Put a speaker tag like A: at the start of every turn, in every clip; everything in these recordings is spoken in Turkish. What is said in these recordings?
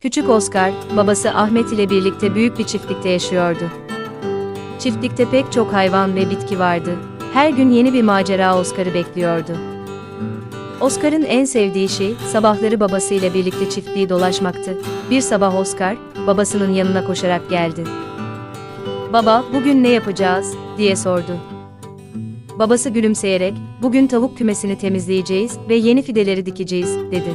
A: Küçük Oscar, babası Ahmet ile birlikte büyük bir çiftlikte yaşıyordu. Çiftlikte pek çok hayvan ve bitki vardı. Her gün yeni bir macera Oscar'ı bekliyordu. Oscar'ın en sevdiği şey, sabahları babasıyla birlikte çiftliği dolaşmaktı. Bir sabah Oscar, babasının yanına koşarak geldi. Baba, bugün ne yapacağız, diye sordu. Babası gülümseyerek, bugün tavuk kümesini temizleyeceğiz ve yeni fideleri dikeceğiz, dedi.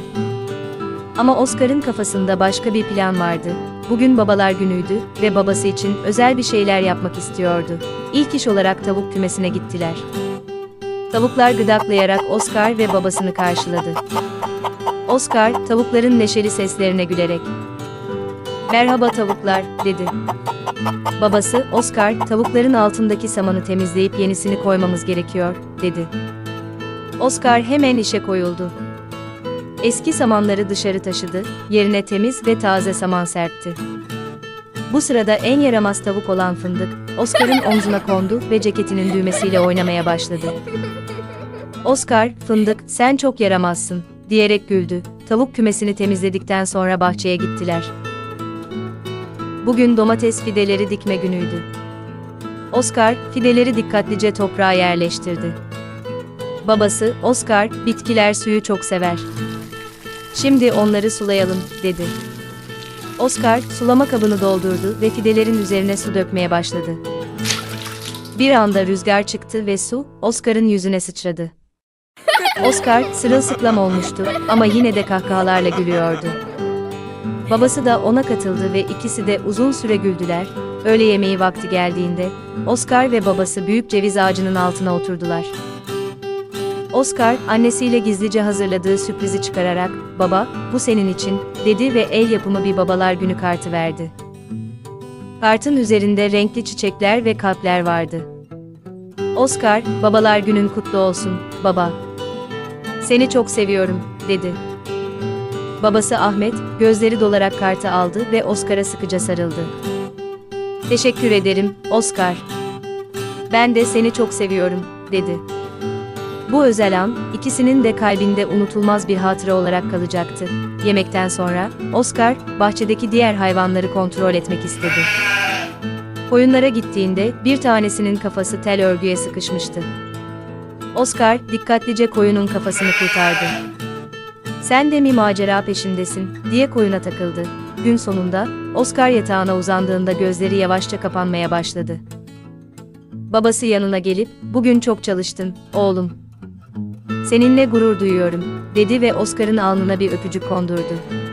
A: Ama Oscar'ın kafasında başka bir plan vardı. Bugün babalar günüydü ve babası için özel bir şeyler yapmak istiyordu. İlk iş olarak tavuk kümesine gittiler. Tavuklar gıdaklayarak Oscar ve babasını karşıladı. Oscar, tavukların neşeli seslerine gülerek, "Merhaba tavuklar," dedi. Babası, Oscar, tavukların altındaki samanı temizleyip yenisini koymamız gerekiyor, dedi. Oscar hemen işe koyuldu. Eski samanları dışarı taşıdı, yerine temiz ve taze saman serpti. Bu sırada en yaramaz tavuk olan Fındık, Oscar'ın omzuna kondu ve ceketinin düğmesiyle oynamaya başladı. Oscar, Fındık, sen çok yaramazsın, diyerek güldü. Tavuk kümesini temizledikten sonra bahçeye gittiler. Bugün domates fideleri dikme günüydü. Oscar, fideleri dikkatlice toprağa yerleştirdi. Babası, Oscar, bitkiler suyu çok sever. Şimdi onları sulayalım, dedi. Oscar, sulama kabını doldurdu ve fidelerin üzerine su dökmeye başladı. Bir anda rüzgar çıktı ve su, Oscar'ın yüzüne sıçradı. Oscar, sırılsıklam olmuştu ama yine de kahkahalarla gülüyordu. Babası da ona katıldı ve ikisi de uzun süre güldüler. Öğle yemeği vakti geldiğinde, Oscar ve babası büyük ceviz ağacının altına oturdular. Oscar, annesiyle gizlice hazırladığı sürprizi çıkararak, "Baba, bu senin için." dedi ve el yapımı bir babalar günü kartı verdi. Kartın üzerinde renkli çiçekler ve kalpler vardı. Oscar, "Babalar günün kutlu olsun, baba." "Seni çok seviyorum." dedi. Babası Ahmet, gözleri dolarak kartı aldı ve Oscar'a sıkıca sarıldı. "Teşekkür ederim, Oscar." "Ben de seni çok seviyorum." dedi. Bu özel an, ikisinin de kalbinde unutulmaz bir hatıra olarak kalacaktı. Yemekten sonra, Oscar, bahçedeki diğer hayvanları kontrol etmek istedi. Koyunlara gittiğinde, bir tanesinin kafası tel örgüye sıkışmıştı. Oscar, dikkatlice koyunun kafasını kurtardı. Sen de mi macera peşindesin, diye koyuna takıldı. Gün sonunda, Oscar yatağına uzandığında gözleri yavaşça kapanmaya başladı. Babası yanına gelip, bugün çok çalıştın, oğlum. Seninle gurur duyuyorum, dedi ve Oscar'ın alnına bir öpücük kondurdu.